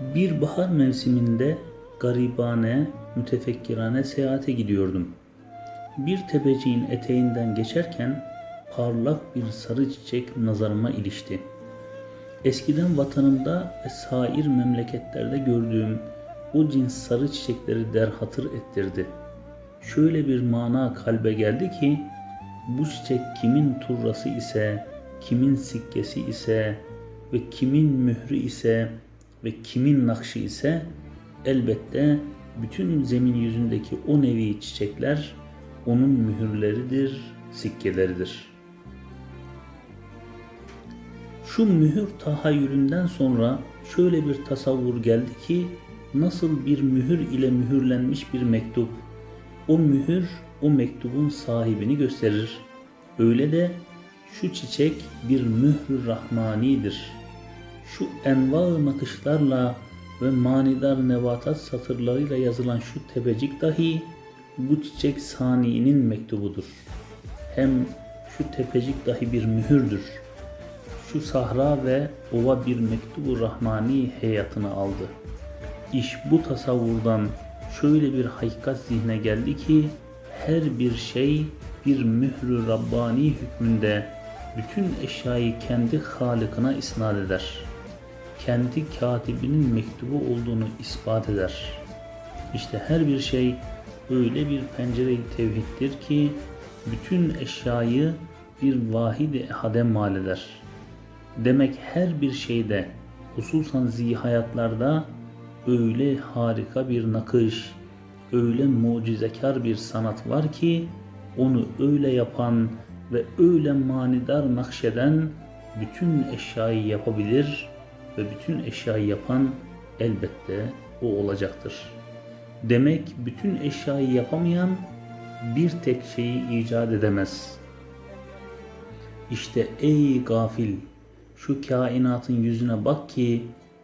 Bir bahar mevsiminde garibane, mütefekkirane seyahate gidiyordum. Bir tepeciğin eteğinden geçerken parlak bir sarı çiçek nazarıma ilişti. Eskiden vatanımda ve sair memleketlerde gördüğüm o cins sarı çiçekleri derhatır ettirdi. Şöyle bir mana kalbe geldi ki bu çiçek kimin turrası ise, kimin sikkesi ise ve kimin mührü ise ve kimin nakşı ise elbette bütün zemin yüzündeki o nevi çiçekler onun mühürleridir, sikkeleridir. Şu mühür tahayyülünden sonra şöyle bir tasavvur geldi ki nasıl bir mühür ile mühürlenmiş bir mektup o mühür o mektubun sahibini gösterir. Öyle de şu çiçek bir mührü rahmanidir. Şu enva nakışlarla ve manidar nebatat satırlarıyla yazılan şu tepecik dahi bu çiçek saniinin mektubudur. Hem şu tepecik dahi bir mühürdür. Şu sahra ve ova bir mektubu rahmani heyatını aldı. İş bu tasavvurdan şöyle bir hakikat zihne geldi ki her bir şey bir mührü Rabbani hükmünde bütün eşyayı kendi halıkına isnat eder. Kendi katibinin mektubu olduğunu ispat eder. İşte her bir şey öyle bir pencere-i tevhiddir ki bütün eşyayı bir vahid-i ehade mal eder. Demek her bir şeyde hususan zihayatlarda öyle harika bir nakış, öyle mucizekar bir sanat var ki onu öyle yapan ve öyle manidar nakşeden bütün eşyayı yapabilir ve bütün eşyayı yapan elbette o olacaktır. Demek bütün eşyayı yapamayan bir tek şeyi icat edemez. İşte ey gafil şu kainatın yüzüne bak ki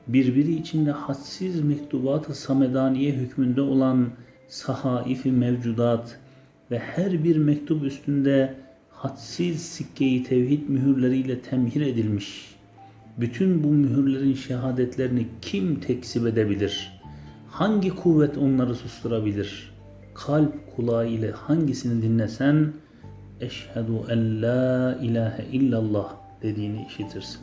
birbiri içinde hadsiz mektubat-ı samedaniye hükmünde olan sahaifi mevcudat ve her bir mektup üstünde hadsiz sikke-i tevhid mühürleriyle temhir edilmiş. Bütün bu mühürlerin şehadetlerini kim tekzip edebilir? Hangi kuvvet onları susturabilir? Kalp kulağı ile hangisini dinlesen eşhedü en la ilahe illallah dediğini işitirsin.